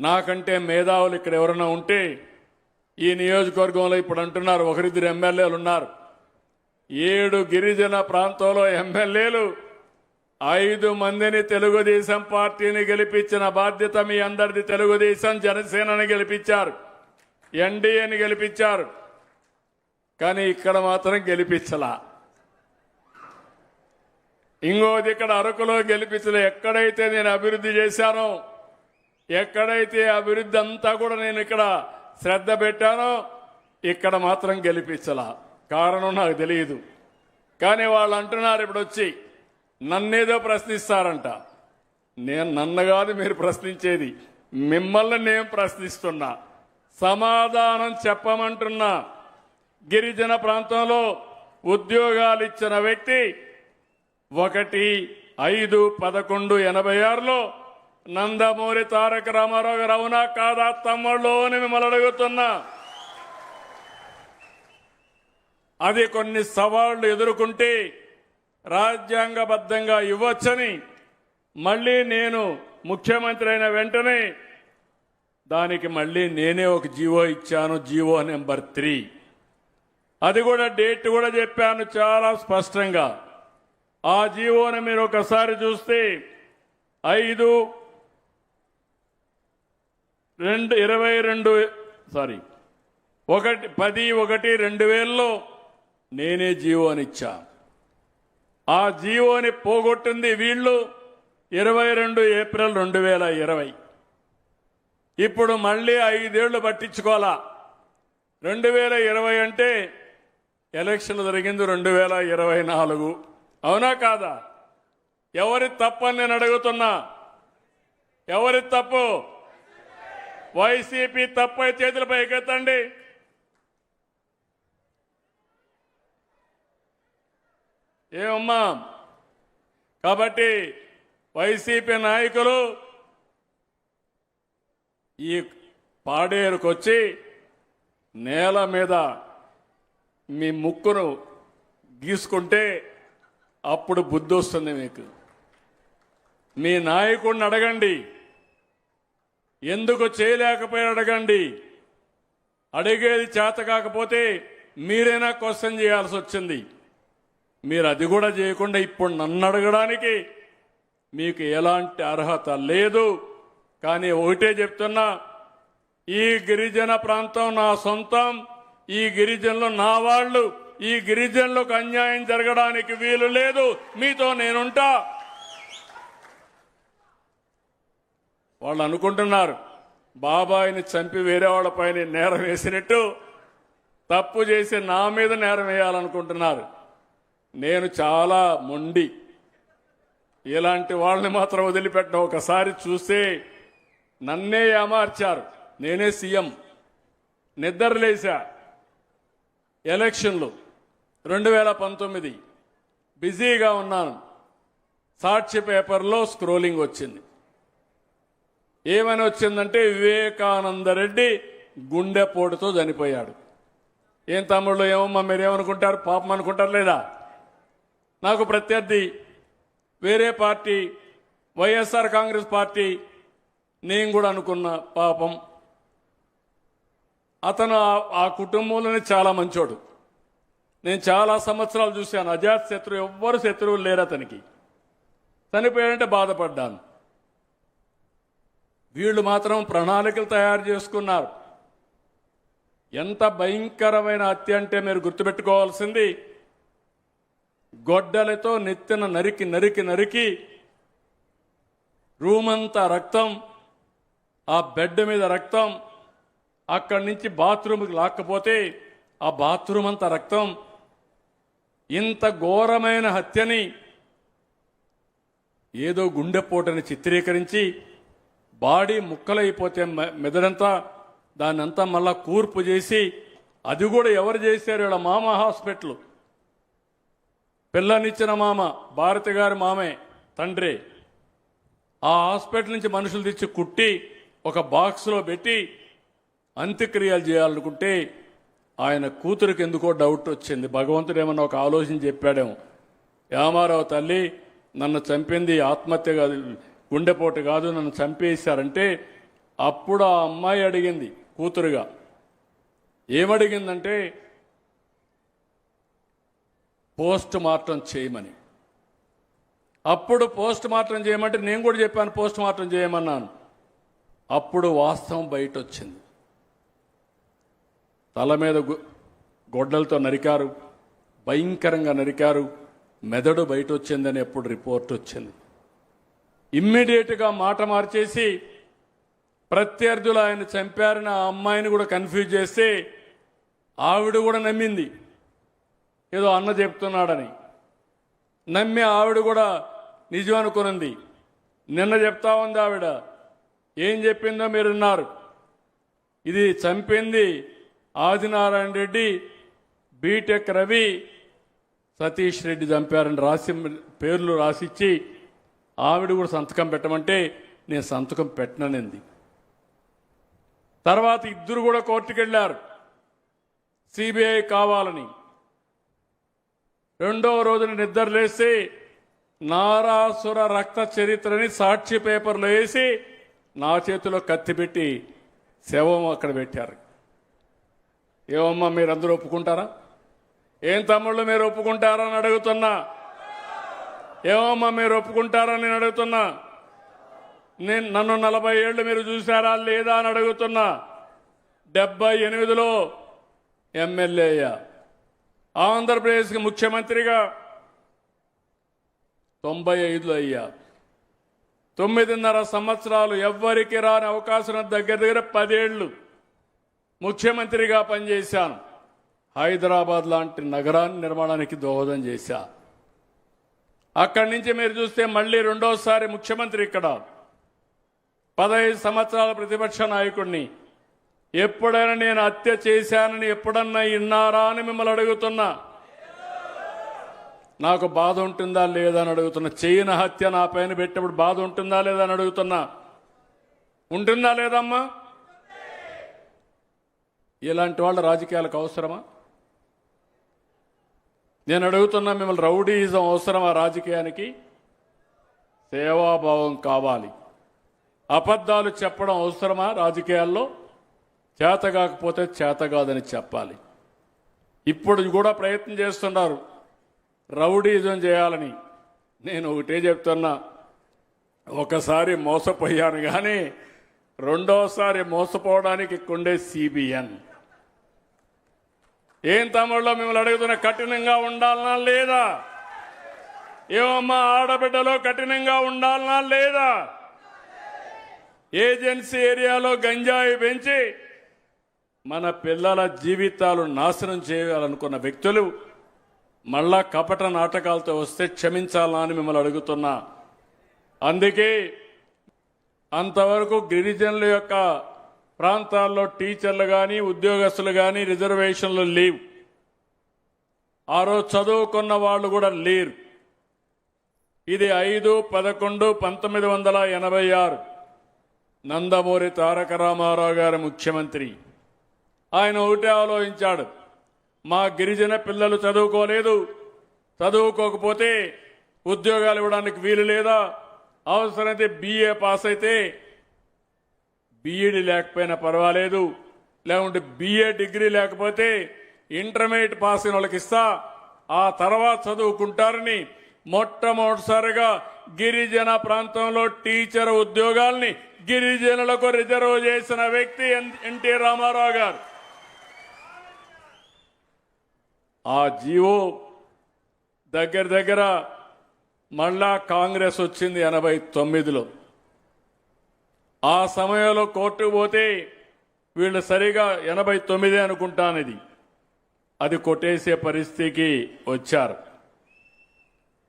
నాకంటే మేధావులు ఇక్కడ ఎవరైనా ఉంటే ఈ నియోజకవర్గంలో ఇప్పుడు అంటున్నారు ఒకరిద్దరు ఎమ్మెల్యేలు ఉన్నారు. ఏడు గిరిజన ప్రాంతంలో ఎమ్మెల్యేలు ఐదు మందిని తెలుగుదేశం పార్టీని గెలిపించిన బాధ్యత మీ అందరిది. తెలుగుదేశం జనసేనని గెలిపించారు ఎన్డీఏని గెలిపించారు. కానీ ఇక్కడ మాత్రం గెలిపించలా. ఇంకోది ఇక్కడ అరకులో గెలిపించలే. ఎక్కడైతే నేను అభివృద్ధి చేశానో ఎక్కడైతే అభివృద్ధి అంతా కూడా నేను ఇక్కడ శ్రద్ధ పెట్టానో ఇక్కడ మాత్రం గెలిపించలా. కారణం నాకు తెలియదు. కానీ వాళ్ళు అంటున్నారు ఇప్పుడు వచ్చి నన్నేదో ప్రశ్నిస్తారంట. నేను నన్ను కాదు మీరు ప్రశ్నించేది మిమ్మల్ని నేను ప్రశ్నిస్తున్నా. సమాధానం చెప్పమంటున్నా గిరిజన ప్రాంతంలో ఉద్యోగాలు ఇచ్చిన వ్యక్తి ఒకటి ఐదు పదకొండు ఎనభై ఆరులో నందమూరి తారక రామారావు గారు అవునా కాదా తమ్ముళ్ళు అని మిమ్మల్ని అడుగుతున్నా. అది కొన్ని సవాళ్ళు ఎదుర్కొంటే రాజ్యాంగబద్ధంగా ఇవ్వచ్చని మళ్ళీ నేను ముఖ్యమంత్రి అయిన వెంటనే దానికి మళ్ళీ నేనే ఒక జీవో ఇచ్చాను జీవో నెంబర్ త్రీ. అది కూడా డేట్ కూడా చెప్పాను చాలా స్పష్టంగా. ఆ జీవోని మీరు ఒకసారి చూస్తే ఐదు రెండు ఇరవై రెండు సారీ ఒకటి పది ఒకటి రెండు వేలలో నేనే జీవోనిచ్చా ఆ జీవోని పోగొట్టింది వీళ్ళు ఇరవై రెండు ఏప్రిల్ రెండు వేల ఇరవై. ఇప్పుడు మళ్ళీ ఐదేళ్ళు పట్టించుకోవాలా? రెండు వేల ఇరవై అంటే ఎలక్షన్ జరిగింది రెండు వేల ఇరవై నాలుగు. అవునా కాదా? ఎవరి తప్పని నేను అడుగుతున్నా? ఎవరి తప్పు? వైసీపీ తప్పై చేతులపై ఎత్తండి. ఏమమ్మా కాబట్టి వైసీపీ నాయకులు ఈ పాడేరుకొచ్చి నేల మీద మీ ముక్కును గీసుకుంటే అప్పుడు బుద్ధి వస్తుంది మీకు. మీ నాయకుడిని అడగండి. ఎందుకు చేయలేకపోయారు అడగండి. అడిగేది చేత కాకపోతే మీరైనా క్వశ్చన్ చేయాల్సి వచ్చింది. మీరు అది కూడా చేయకుండా ఇప్పుడు నన్ను అడగడానికి మీకు ఎలాంటి అర్హత లేదు. కానీ ఒకటే చెప్తున్నా ఈ గిరిజన ప్రాంతం నా సొంతం ఈ గిరిజనులు నా వాళ్ళు ఈ గిరిజనులకు అన్యాయం జరగడానికి వీలు లేదు. మీతో నేనుంటా. వాళ్ళు అనుకుంటున్నారు బాబాయిని చంపి వేరే వాళ్ళపైన నేరం వేసినట్టు తప్పు చేసి నా మీద నేరం వేయాలనుకుంటున్నారు. నేను చాలా మొండి. ఇలాంటి వాళ్ళని మాత్రం వదిలిపెట్టడం ఒకసారి చూస్తే నన్నే ఏమార్చారు. నేనే సీఎం. నిద్రలేసా ఎలక్షన్లు రెండు వేల పంతొమ్మిది. బిజీగా ఉన్నాను. సాక్షి పేపర్లో స్క్రోలింగ్ వచ్చింది. ఏమని వచ్చిందంటే వివేకానంద రెడ్డి గుండెపోటుతో చనిపోయాడు. ఏం తమ్ముళ్ళు ఏమమ్మా మీరేమనుకుంటారు? పాపం అనుకుంటారు లేదా? నాకు ప్రత్యర్థి వేరే పార్టీ వైఎస్ఆర్ కాంగ్రెస్ పార్టీ నేను కూడా అనుకున్న పాపం. అతను ఆ- ఆ కుటుంబంలోనే చాలా మంచోడు. నేను చాలా సంవత్సరాలు చూశాను. అజాత్ శత్రువు ఎవ్వరు శత్రువులు లేరు అతనికి. చనిపోయాడంటే బాధపడ్డాను. వీళ్ళు మాత్రం ప్రణాళికలు తయారు చేసుకున్నారు. ఎంత భయంకరమైన హత్య అంటే మీరు గుర్తుపెట్టుకోవాల్సింది గొడ్డలతో నెత్తిన నరికి నరికి నరికి రూమంతా రక్తం ఆ బెడ్ మీద రక్తం అక్కడి నుంచి బాత్రూమ్కి లాక్కపోతే ఆ బాత్రూమ్ అంతా రక్తం. ఇంత ఘోరమైన హత్యని ఏదో గుండెపోటని చిత్రీకరించి బాడీ ముక్కలైపోతే మెదడంతా దాన్ని అంతా మళ్ళా కూర్పు చేసి అది కూడా ఎవరు చేశారు ఇక్కడ మామ హాస్పిటల్? పిల్లనిచ్చిన మామ భారతి గారి మామే తండ్రి. ఆ హాస్పిటల్ నుంచి మనుషులు తెచ్చి కుట్టి ఒక బాక్స్లో పెట్టి అంత్యక్రియలు చేయాలనుకుంటే ఆయన కూతురికి ఎందుకో డౌట్ వచ్చింది. భగవంతుడు ఏమన్నా ఒక ఆలోచన చెప్పాడేమో. యామారావు తల్లి నన్ను చంపింది ఆత్మహత్య కాదు. గుండెపోటు కాదు నన్ను చంపేశారంటే అప్పుడు ఆ అమ్మాయి అడిగింది కూతురుగా. ఏమడిగిందంటే పోస్ట్ మార్టం చేయమని. అప్పుడు పోస్ట్ మార్టం చేయమంటే నేను కూడా చెప్పాను పోస్ట్ మార్టం చేయమన్నాను. అప్పుడు వాస్తవం బయట వచ్చింది తల మీద గు- గొడ్డలతో నరికారు భయంకరంగా నరికారు మెదడు బయట వచ్చిందని ఎప్పుడు రిపోర్ట్ వచ్చింది ఇమ్మీడియట్గా మాట మార్చేసి ప్రత్యర్థులు ఆయన చంపారని ఆ అమ్మాయిని కూడా కన్ఫ్యూజ్ చేస్తే ఆవిడ కూడా నమ్మింది. ఏదో అన్న చెప్తున్నాడని. నమ్మి ఆవిడ కూడా నిజం అనుకునింది. నిన్న చెప్తా ఉంది ఆవిడ. ఏం చెప్పిందో మీరు విన్నారు. ఇది చంపింది ఆదినారాయణ రెడ్డి బీటెక్ రవి సతీష్ రెడ్డి చంపారని రాసి పేర్లు రాసిచ్చి ఆవిడ కూడా సంతకం పెట్టమంటే నేను సంతకం పెట్టననింది. తర్వాత ఇద్దరు కూడా కోర్టుకు వెళ్ళారు సిబిఐ కావాలని. రెండో రోజున నిద్రలేసి నారాసుర రక్త చరిత్రని సాక్షి పేపర్లో వేసి నా చేతిలో కత్తి పెట్టి శవం అక్కడ పెట్టారు. ఏమమ్మా మీరందరూ ఒప్పుకుంటారా? ఏం తమ్ముళ్ళు మీరు ఒప్పుకుంటారా అని అడుగుతున్నా. ఏమమ్మా మీరు ఒప్పుకుంటారని నేను అడుగుతున్నా. నేను నన్ను నలభై ఏళ్ళు మీరు చూసారా లేదా అని అడుగుతున్నా. డెబ్బై ఎనిమిదిలో ఎమ్మెల్యే అయ్యా. ఆంధ్రప్రదేశ్కి ముఖ్యమంత్రిగా తొంభై ఐదులో అయ్యా. తొమ్మిదిన్నర సంవత్సరాలు ఎవ్వరికి రాని అవకాశం దగ్గర దగ్గర పదేళ్ళు ముఖ్యమంత్రిగా పనిచేశాను. హైదరాబాద్ లాంటి నగరాన్ని నిర్మాణానికి దోహదం చేశాను అక్కడి నుంచి మీరు చూస్తే మళ్ళీ రెండోసారి ముఖ్యమంత్రి ఇక్కడ. పదహైదు సంవత్సరాల ప్రతిపక్ష నాయకుడిని ఎప్పుడైనా నేను హత్య చేశానని ఎప్పుడన్నా ఇన్నారా అని మిమ్మల్ని అడుగుతున్నా. నాకు బాధ ఉంటుందా లేదా అని అడుగుతున్నా. చేయన హత్య నా పైన పెట్టినప్పుడు బాధ ఉంటుందా లేదా అని అడుగుతున్నా. ఉంటుందా లేదమ్మా? ఇలాంటి వాళ్ళ రాజకీయాలకు అవసరమా? నేను అడుగుతున్నా మిమ్మల్ని రౌడీయిజం అవసరమా రాజకీయానికి? సేవాభావం కావాలి. అబద్ధాలు చెప్పడం అవసరమా రాజకీయాల్లో? చేత కాకపోతే చేత కాదని చెప్పాలి. ఇప్పుడు కూడా ప్రయత్నం చేస్తున్నారు. రౌడీజం చేయాలని. నేను ఒకటే చెప్తున్నా. ఒకసారి మోసపోయాను కానీ రెండోసారి మోసపోవడానికి కొండే సిబిఎన్. ఏం తమ్ముళ్ళో మిమ్మల్ని అడుగుతున్న కఠినంగా ఉండాలనా లేదా? ఏమమ్మా ఆడబిడ్డలో కఠినంగా ఉండాలనా లేదా? ఏజెన్సీ ఏరియాలో గంజాయి పెంచి మన పిల్లల జీవితాలు నాశనం చేయాలనుకున్న వ్యక్తులు మళ్ళా కపట నాటకాలతో వస్తే క్షమించాలా అని మిమ్మల్ని అడుగుతున్నా. అందుకే అంతవరకు గిరిజనుల యొక్క ప్రాంతాల్లో టీచర్లు కానీ ఉద్యోగస్తులు కానీ రిజర్వేషన్లు లేవు. ఆ రోజు చదువుకున్న వాళ్ళు కూడా లేరు. ఇది ఐదు పదకొండు పంతొమ్మిది వందల ఎనభై ఆరు. నందమూరి తారక రామారావు గారు ముఖ్యమంత్రి. ఆయన ఒకటే ఆలోచించాడు. మా గిరిజన పిల్లలు చదువుకోలేదు. చదువుకోకపోతే ఉద్యోగాలు ఇవ్వడానికి వీలు లేదా? అవసరమైతే బీఏ పాస్ అయితే బీఈడి లేకపోయినా పర్వాలేదు. లేకుంటే బీఏ డిగ్రీ లేకపోతే ఇంటర్మీడియట్ పాస్ అయిన వాళ్ళకి ఇస్తా. ఆ తర్వాత చదువుకుంటారని మొట్టమొదటిసారిగా గిరిజన ప్రాంతంలో టీచర్ ఉద్యోగాల్ని గిరిజనులకు రిజర్వ్ చేసిన వ్యక్తి ఎన్- ఎన్టీ రామారావు గారు. ఆ జీవో దగ్గర దగ్గర మళ్ళా కాంగ్రెస్ వచ్చింది ఎనభై తొమ్మిదిలో. ఆ సమయంలో కోర్టుకు పోతే వీళ్ళు సరిగా ఎనభై తొమ్మిది అనుకుంటానది. అది కొట్టేసే పరిస్థితికి వచ్చారు.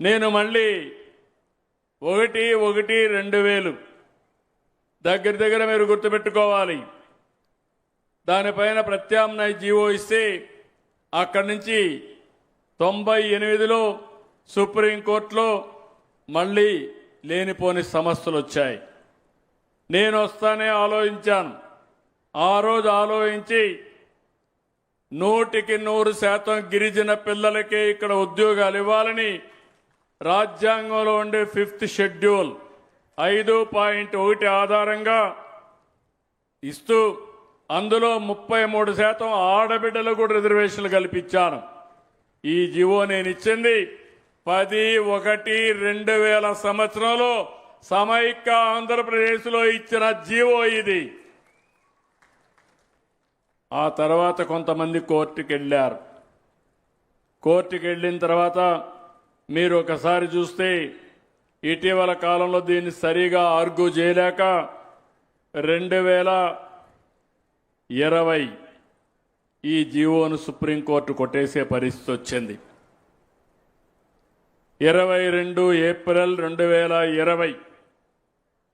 నేను మళ్ళీ ఒకటి ఒకటి రెండు వేలు దగ్గర దగ్గర మీరు గుర్తుపెట్టుకోవాలి. దానిపైన ప్రత్యామ్నాయ జీవో ఇస్తే అక్కడి నుంచి తొంభై ఎనిమిదిలో సుప్రీంకోర్టులో మళ్ళీ లేనిపోని సమస్యలు వచ్చాయి. నేను వస్తానే ఆలోచించాను. ఆ రోజు ఆలోచించి నూటికి నూరు శాతం గిరిజన పిల్లలకే ఇక్కడ ఉద్యోగాలు ఇవ్వాలని రాజ్యాంగంలో ఉండే ఫిఫ్త్ షెడ్యూల్ ఐదు పాయింట్ ఒకటి ఆధారంగా ఇస్తూ అందులో ముప్పై మూడు శాతం ఆడబిడ్డలకు కూడా రిజర్వేషన్లు కల్పించాను. ఈ జివో నేను ఇచ్చింది పది ఒకటి రెండు వేల సంవత్సరంలో సమైక్య ఆంధ్రప్రదేశ్లో ఇచ్చిన జీవో ఇది. ఆ తర్వాత కొంతమంది కోర్టుకు వెళ్ళారు కోర్టుకు వెళ్ళిన తర్వాత మీరు ఒకసారి చూస్తే ఇటీవల కాలంలో దీన్ని సరిగా ఆర్గ్యూ చేయలేక రెండు వేల ఇరవై ఈ జీవోను సుప్రీంకోర్టు కొట్టేసే పరిస్థితి వచ్చింది. ఇరవై రెండు ఏప్రిల్ రెండు వేల ఇరవై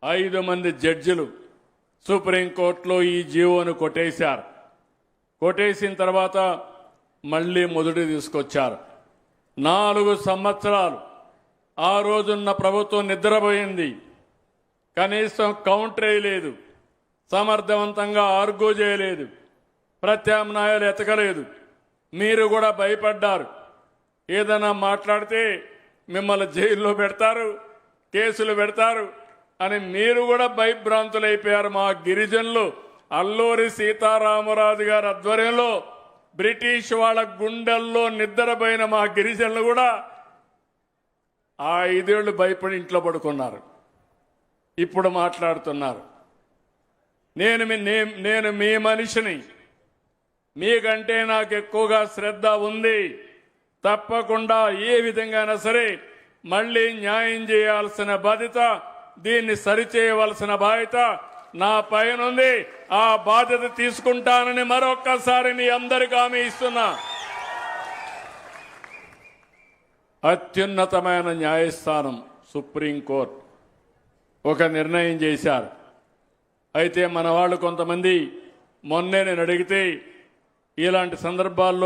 ఐదు మంది జడ్జిలు సుప్రీంకోర్టులో ఈ జీవోను కొట్టేశారు. కొట్టేసిన తర్వాత మళ్ళీ మొదటి తీసుకొచ్చారు. నాలుగు సంవత్సరాలు ఆ రోజున్న ప్రభుత్వం నిద్రపోయింది. కనీసం కౌంటర్ వేయలేదు. సమర్థవంతంగా ఆర్గ్యూ చేయలేదు. ప్రత్యామ్నాయాలు ఎతకలేదు. మీరు కూడా భయపడ్డారు. ఏదైనా మాట్లాడితే మిమ్మల్ని జైల్లో పెడతారు కేసులు పెడతారు అని మీరు కూడా భయభ్రాంతులైపోయారు మా గిరిజనులు. అల్లూరి సీతారామరాజు గారి ఆధ్వర్యంలో బ్రిటిష్ వాళ్ళ గుండెల్లో నిద్రపోయిన మా గిరిజనులు కూడా ఆ ఐదేళ్ళు భయపడి ఇంట్లో పడుకున్నారు. ఇప్పుడు మాట్లాడుతున్నారు. నేను నేను మీ మనిషిని. మీకంటే నాకు ఎక్కువగా శ్రద్ధ ఉంది. తప్పకుండా ఏ విధంగానైనా సరే మళ్ళీ న్యాయం చేయాల్సిన బాధ్యత దీన్ని సరిచేయవలసిన బాధ్యత నా పైన ఉంది ఆ బాధ్యత తీసుకుంటానని మరొక్కసారి మీ అందరికీ హామీ ఇస్తున్నా. అత్యున్నతమైన న్యాయస్థానం సుప్రీంకోర్టు ఒక నిర్ణయం చేశారు. అయితే మన వాళ్ళు కొంతమంది మొన్నే నేను అడిగితే ఇలాంటి సందర్భాల్లో